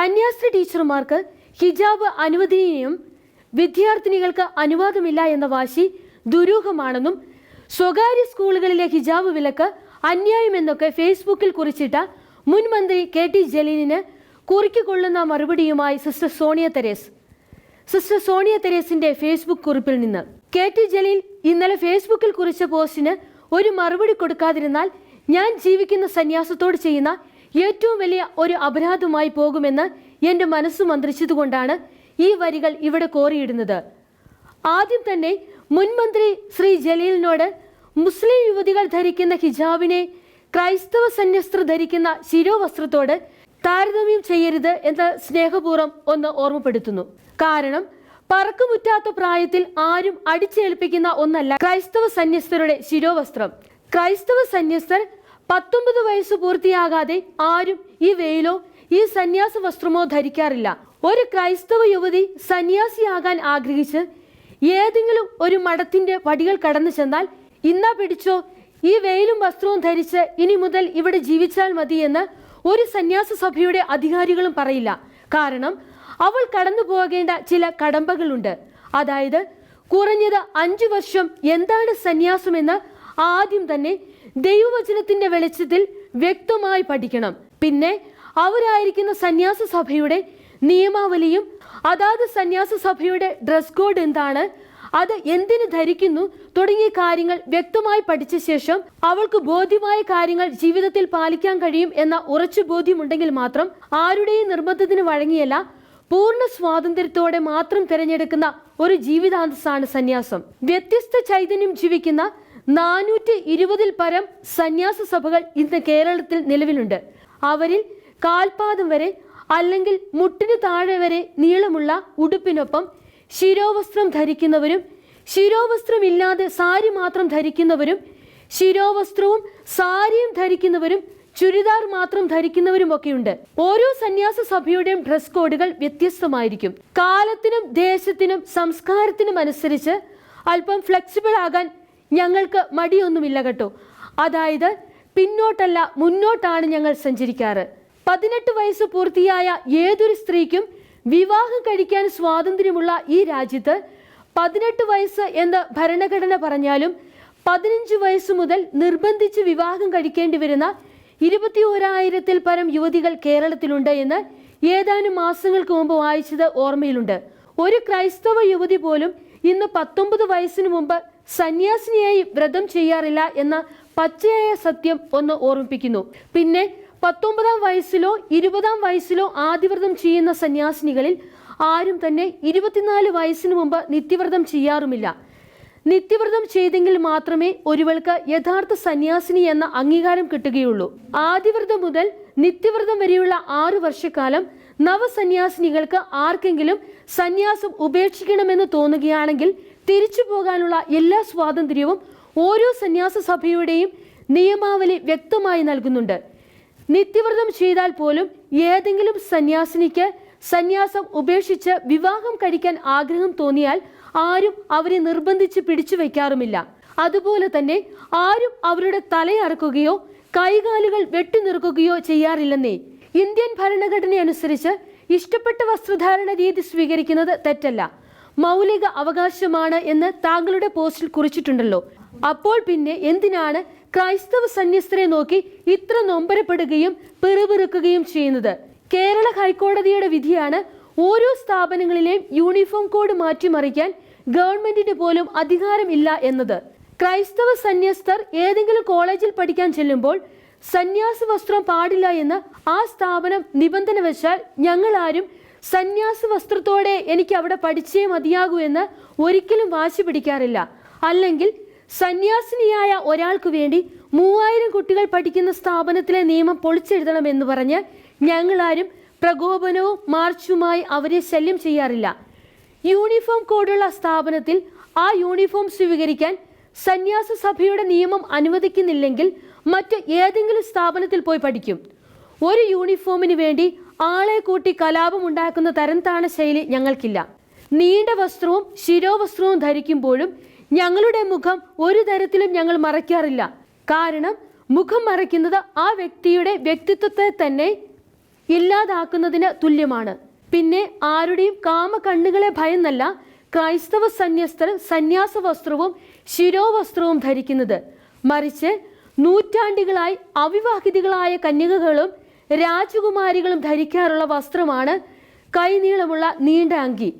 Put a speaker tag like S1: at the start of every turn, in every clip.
S1: കന്യാസ്ത്രീ ടീച്ചർമാർക്ക് ഹിജാബ് അനുവദനീയം വിദ്യാർത്ഥിനികൾക്ക് അനുവാദമില്ല എന്ന വാശി ദുരൂഹമാണെന്നും സ്വകാര്യ സ്കൂളുകളിലെ ഹിജാബ് വിലക്ക് അന്യായമെന്നൊക്കെ ഫേസ്ബുക്കിൽ കുറിച്ചിട്ട മുൻമന്ത്രി കെ ടി ജലീലിന് കുറുക്കിക്കൊള്ളുന്ന മറുപടിയുമായി sister Sonia Teres. Sister Sonia തെരേസിന്റെ Facebook കുറിപ്പിൽ നിന്ന് കെ ടി ജലീൽ ഇന്നലെ ഫേസ്ബുക്കിൽ കുറിച്ച പോസ്റ്റിന് ഒരു മറുപടി കൊടുക്കാതിരുന്നാൽ ഞാൻ ജീവിക്കുന്ന സന്യാസത്തോട് ചെയ്യുന്ന ഏറ്റവും വലിയ ഒരു അപരാധമായി പോകുമെന്ന് എന്റെ മനസ്സ് മന്ത്രിച്ചതുകൊണ്ടാണ് ഈ വരികൾ ഇവിടെ കോറിയിടുന്നത്. ആദ്യം തന്നെ മുൻമന്ത്രി ശ്രീ ജലീലിനോട് മുസ്ലിം യുവതികൾ ധരിക്കുന്ന ഹിജാബിനെ ക്രൈസ്തവ സന്യസ്ത്ര ധരിക്കുന്ന ശിരോവസ്ത്രത്തോട് താരതമ്യം ചെയ്യരുത് എന്ന് സ്നേഹപൂർവം ഒന്ന് ഓർമ്മപ്പെടുത്തുന്നു. കാരണം പറക്കുമുറ്റാത്ത പ്രായത്തിൽ ആരും അടിച്ചേൽപ്പിക്കുന്ന ഒന്നല്ല ക്രൈസ്തവ സന്യസ്തരുടെ ശിരോവസ്ത്രം. ക്രൈസ്തവ സന്യസ്തർ പത്തൊമ്പത് വയസ്സ് പൂർത്തിയാകാതെ ആരും ഈ വെയിലോ ഈ സന്യാസ വസ്ത്രമോ ധരിക്കാറില്ല. ഒരു ക്രൈസ്തവ യുവതി സന്യാസിയാകാൻ ആഗ്രഹിച്ച് ഏതെങ്കിലും ഒരു മഠത്തിന്റെ വടികൾ കടന്നു ചെന്നാൽ ഇന്നാ പിടിച്ചോ ഈ വെയിലും വസ്ത്രവും ധരിച്ച് ഇനി മുതൽ ഇവിടെ ജീവിച്ചാൽ മതി എന്ന് ഒരു സന്യാസ സഭയുടെ അധികാരികളും പറയില്ല. കാരണം അവൾ കടന്നു പോകേണ്ട ചില കടമ്പകളുണ്ട്. അതായത് കുറഞ്ഞത് അഞ്ചു വർഷം എന്താണ് സന്യാസമെന്ന് ആദ്യം തന്നെ ദൈവവചനത്തിന്റെ വെളിച്ചത്തിൽ വ്യക്തമായി പഠിക്കണം. പിന്നെ അവരായിരിക്കുന്ന സന്യാസ സഭയുടെ നിയമാവലിയും അതാത് സന്യാസ സഭയുടെ ഡ്രസ് കോഡ് എന്താണ് അത് എന്തിനു ധരിക്കുന്നു തുടങ്ങിയ കാര്യങ്ങൾ വ്യക്തമായി പഠിച്ച ശേഷം അവൾക്ക് ബോധ്യമായ കാര്യങ്ങൾ ജീവിതത്തിൽ പാലിക്കാൻ കഴിയും എന്ന ഉറച്ചു ബോധ്യമുണ്ടെങ്കിൽ മാത്രം ആരുടെയും നിർബന്ധത്തിന് വഴങ്ങിയല്ല പൂർണ സ്വാതന്ത്ര്യത്തോടെ മാത്രം തിരഞ്ഞെടുക്കുന്ന ഒരു ജീവിതാന്തസ്സാണ് സന്യാസം. വ്യത്യസ്ത ചൈതന്യം ജീവിക്കുന്ന നാനൂറ്റി ഇരുപതിൽ പരം സന്യാസ സഭകൾ ഇന്ന് കേരളത്തിൽ നിലവിലുണ്ട്. അവരിൽ കാൽപാദം വരെ അല്ലെങ്കിൽ മുട്ടിന് താഴെ വരെ നീളമുള്ള ഉടുപ്പിനൊപ്പം ശിരോവസ്ത്രം ധരിക്കുന്നവരും ശിരോവസ്ത്രമില്ലാതെ സാരി മാത്രം ധരിക്കുന്നവരും ശിരോവസ്ത്രവും സാരിയും ധരിക്കുന്നവരും ചുരിദാർ മാത്രം ധരിക്കുന്നവരും ധരിക്കുന്നവരുമൊക്കെയുണ്ട്. ഓരോ സന്യാസ സഭയുടെയും ഡ്രസ് കോഡുകൾ വ്യത്യസ്തമായിരിക്കും. കാലത്തിനും ദേശത്തിനും സംസ്കാരത്തിനും അനുസരിച്ച് അല്പം ഫ്ലെക്സിബിൾ ആകാൻ ഞങ്ങൾക്ക് മടിയൊന്നുമില്ല കേട്ടോ. അതായത് പിന്നോട്ടല്ല മുന്നോട്ടാണ് ഞങ്ങൾ സഞ്ചരിക്കാറ്. പതിനെട്ട് വയസ്സ് പൂർത്തിയായ ഏതൊരു സ്ത്രീക്കും വിവാഹം കഴിക്കാൻ സ്വാതന്ത്ര്യമുള്ള ഈ രാജ്യത്ത് പതിനെട്ട് വയസ്സ് എന്ന് ഭരണഘടന പറഞ്ഞാലും പതിനഞ്ച് വയസ്സ് മുതൽ നിർബന്ധിച്ച് വിവാഹം കഴിക്കേണ്ടി വരുന്ന ഇരുപത്തി ഓരായിരത്തിൽ പരം യുവതികൾ കേരളത്തിലുണ്ട് എന്ന് ഏതാനും മാസങ്ങൾക്ക് മുമ്പ് വായിച്ചത് ഓർമ്മയിലുണ്ട്. ഒരു ക്രൈസ്തവ യുവതി പോലും ഇന്ന് പത്തൊമ്പത് വയസ്സിന് മുമ്പ് സന്യാസിനിയായി വ്രതം ചെയ്യാറില്ല എന്ന പച്ചയായ സത്യം ഒന്ന് ഓർമ്മിപ്പിക്കുന്നു. പിന്നെ പത്തൊമ്പതാം വയസ്സിലോ ഇരുപതാം വയസ്സിലോ ആദിവ്രതം ചെയ്യുന്ന സന്യാസിനികളിൽ ആരും തന്നെ ഇരുപത്തിനാല് വയസ്സിന് മുമ്പ് നിത്യവ്രതം ചെയ്യാറുമില്ല. നിത്യവ്രതം ചെയ്തെങ്കിൽ മാത്രമേ ഒരുവൾക്ക് യഥാർത്ഥ സന്യാസിനി എന്ന അംഗീകാരം കിട്ടുകയുള്ളൂ. ആദിവ്രതം മുതൽ നിത്യവ്രതം വരെയുള്ള ആറു വർഷക്കാലം നവസന്യാസിനികൾക്ക് ആർക്കെങ്കിലും സന്യാസം ഉപേക്ഷിക്കണമെന്ന് തോന്നുകയാണെങ്കിൽ തിരിച്ചു പോകാനുള്ള എല്ലാ സ്വാതന്ത്ര്യവും ഓരോ സന്യാസ സഭയുടെയും നിയമാവലി വ്യക്തമായി നൽകുന്നുണ്ട്. നിത്യവ്രതം ചെയ്താൽ പോലും ഏതെങ്കിലും സന്യാസിനിക്ക് സന്യാസം ഉപേക്ഷിച്ച് വിവാഹം കഴിക്കാൻ ആഗ്രഹം തോന്നിയാൽ ആരും അവരെ നിർബന്ധിച്ച് പിടിച്ചു വയ്ക്കാറുമില്ല. അതുപോലെ തന്നെ ആരും അവരുടെ തലയറക്കുകയോ കൈകാലുകൾ വെട്ടിനിറുക്കുകയോ ചെയ്യാറില്ലെന്നേ. ഇന്ത്യൻ ഭരണഘടന അനുസരിച്ച് ഇഷ്ടപ്പെട്ട വസ്ത്രധാരണ രീതി സ്വീകരിക്കുന്നത് തെറ്റല്ല. മൗലിക അവകാശമാണ് എന്ന് താങ്കളുടെ പോസ്റ്റിൽ കുറിച്ചിട്ടുണ്ടല്ലോ. അപ്പോൾ പിന്നെ എന്തിനാണ് ക്രൈസ്തവ സന്യസ്തരെ നോക്കി ഇത്ര നൊമ്പരപ്പെടുകയും പിറുപിറുക്കുകയും ചെയ്യുന്നത്? കേരള ഹൈക്കോടതിയുടെ വിധിയാണ് ഓരോ സ്ഥാപനങ്ങളിലെയും യൂണിഫോം കോഡ് മാറ്റിമറിക്കാൻ ഗവൺമെന്റിന് പോലും അധികാരമില്ല എന്നത്. ക്രൈസ്തവ സന്യസ്തർ ഏതെങ്കിലും കോളേജിൽ പഠിക്കാൻ ചെല്ലുമ്പോൾ സന്യാസ വസ്ത്രം പാടില്ല എന്ന് ആ സ്ഥാപനം നിബന്ധന വെച്ചാൽ ഞങ്ങളാരും സന്യാസ വസ്ത്രത്തോടെ എനിക്ക് അവിടെ പഠിച്ചേ മതിയാകൂ എന്ന് ഒരിക്കലും വാശി പിടിക്കാറില്ല. അല്ലെങ്കിൽ സന്യാസിനിയായ ഒരാൾക്ക് വേണ്ടി മൂവായിരം കുട്ടികൾ പഠിക്കുന്ന സ്ഥാപനത്തിലെ നിയമം പൊളിച്ചെഴുതണം എന്ന് പറഞ്ഞ് ഞങ്ങളാരും പ്രകോപനവും മാർച്ചുമായി അവരെ ശല്യം ചെയ്യാറില്ല. യൂണിഫോം കോഡുള്ള സ്ഥാപനത്തിൽ ആ യൂണിഫോം സ്വീകരിക്കാൻ സന്യാസ സഭയുടെ നിയമം അനുവദിക്കുന്നില്ലെങ്കിൽ മറ്റ് ഏതെങ്കിലും സ്ഥാപനത്തിൽ പോയി പഠിക്കും. ഒരു യൂണിഫോമിന് വേണ്ടി ആളെ കൂട്ടി കലാപം ഉണ്ടാക്കുന്ന തരംതാണ ശൈലി ഞങ്ങൾക്കില്ല. നീണ്ട വസ്ത്രവും ശിരോവസ്ത്രവും ധരിക്കുമ്പോഴും ഞങ്ങളുടെ മുഖം ഒരു തരത്തിലും ഞങ്ങൾ മറയ്ക്കാറില്ല. കാരണം മുഖം മറയ്ക്കുന്നത് ആ വ്യക്തിയുടെ വ്യക്തിത്വത്തെ തന്നെ ഇല്ലാതാക്കുന്നതിന് തുല്യമാണ്. പിന്നെ ആരുടെയും കാമ കണ്ണുകളെ ഭയന്നല്ല ക്രൈസ്തവ സന്യസ്തർ സന്യാസ വസ്ത്രവും ശിരോവസ്ത്രവും ധരിക്കുന്നത്. മറിച്ച് നൂറ്റാണ്ടുകളായി അവിവാഹിതകളായ കന്യകകളും രാജകുമാരികളും ധരിക്കാറുള്ള വസ്ത്രമാണ് കൈനീളമുള്ള നീണ്ട അങ്കി.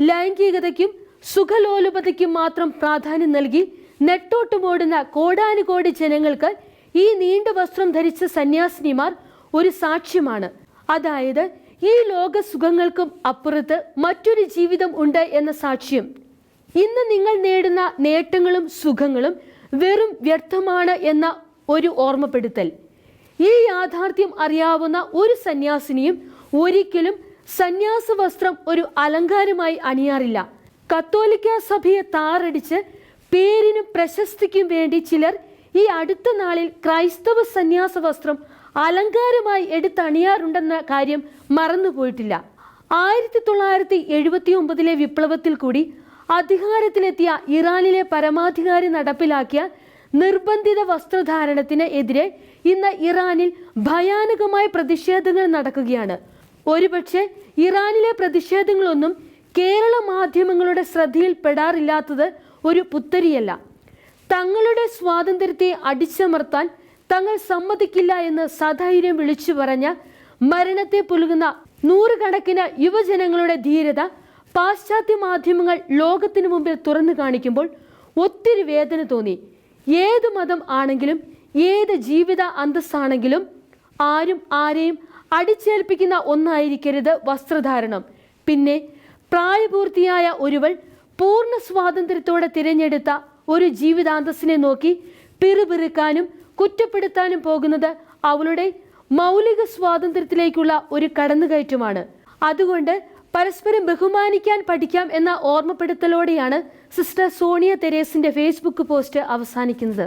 S1: ലൈംഗികതയ്ക്കും സുഖലോലുപതയ്ക്കും മാത്രം പ്രാധാന്യം നൽകി നെട്ടോട്ടുമോടുന്ന കോടാനുകോടി ജനങ്ങൾക്ക് ഈ നീണ്ട വസ്ത്രം ധരിച്ച സന്യാസിനിമാർ ഒരു സാക്ഷ്യമാണ്. അതായത് ഈ ലോക സുഖങ്ങൾക്കും അപ്പുറത്ത് മറ്റൊരു ജീവിതം ഉണ്ട് എന്ന സാക്ഷ്യം. ഇന്ന് നിങ്ങൾ നേടുന്ന നേട്ടങ്ങളും സുഖങ്ങളും വെറും വ്യർത്ഥമാണ് എന്ന ഒരു ഓർമ്മപ്പെടുത്തൽ. ഈ യാഥാർത്ഥ്യം അറിയാവുന്ന ഒരു സന്യാസിനിയും ഒരിക്കലും സന്യാസ വസ്ത്രം ഒരു അലങ്കാരമായി അണിയാറില്ല. കത്തോലിക്ക സഭയെ താറടിച്ച് പേരിനും പ്രശസ്തിക്കും വേണ്ടി ചിലർ ഈ അടുത്ത നാളിൽ ക്രൈസ്തവ സന്യാസ വസ്ത്രം അലങ്കാരമായി എടുത്തണിയാറുണ്ടെന്ന കാര്യം മറന്നുപോയിട്ടില്ല. ആയിരത്തി തൊള്ളായിരത്തി എഴുപത്തി ഒമ്പതിലെ വിപ്ലവത്തിൽ കൂടി അധികാരത്തിലെത്തിയ ഇറാനിലെ പരമാധികാരി നടപ്പിലാക്കിയ നിർബന്ധിത വസ്ത്രധാരണത്തിന് എതിരെ ഇന്ന് ഇറാനിൽ ഭയാനകമായ പ്രതിഷേധങ്ങൾ നടക്കുകയാണ്. ഒരുപക്ഷെ ഇറാനിലെ പ്രതിഷേധങ്ങളൊന്നും കേരള മാധ്യമങ്ങളുടെ ശ്രദ്ധയിൽപ്പെടാറില്ലാത്തത് ഒരു പുത്തരിയല്ല. തങ്ങളുടെ സ്വാതന്ത്ര്യത്തെ അടിച്ചമർത്താൻ തങ്ങൾ സമ്മതിക്കില്ല എന്ന് സധൈര്യം വിളിച്ചു പറഞ്ഞ മരണത്തെ പുലുകുന്ന നൂറുകണക്കിന് യുവജനങ്ങളുടെ ധീരത പാശ്ചാത്യ മാധ്യമങ്ങൾ ലോകത്തിനു മുമ്പിൽ തുറന്നു കാണിക്കുമ്പോൾ ഒത്തിരി വേദന തോന്നി. ഏത് മതം ആണെങ്കിലും ഏത് ജീവിത അന്തസ്സാണെങ്കിലും ആരും ആരെയും അടിച്ചേൽപ്പിക്കുന്ന ഒന്നായിരിക്കരുത് വസ്ത്രധാരണം. പിന്നെ പ്രായപൂർത്തിയായ ഒരുവൾ പൂർണ സ്വാതന്ത്ര്യത്തോടെ തിരഞ്ഞെടുത്ത ഒരു ജീവിതാന്തസ്സിനെ നോക്കി പിറുപിറുക്കാനും കുറ്റപ്പെടുത്താനും പോകുന്നത് അവളുടെ മൗലിക സ്വാതന്ത്ര്യത്തിലേക്കുള്ള ഒരു കടന്നുകയറ്റമാണ്. അതുകൊണ്ട് പരസ്പരം ബഹുമാനിക്കാൻ പഠിക്കാം എന്ന ഓർമ്മപ്പെടുത്തലോടെയാണ് സിസ്റ്റർ സോണിയ തെരേസിന്റെ ഫേസ്ബുക്ക് പോസ്റ്റ് അവസാനിക്കുന്നത്.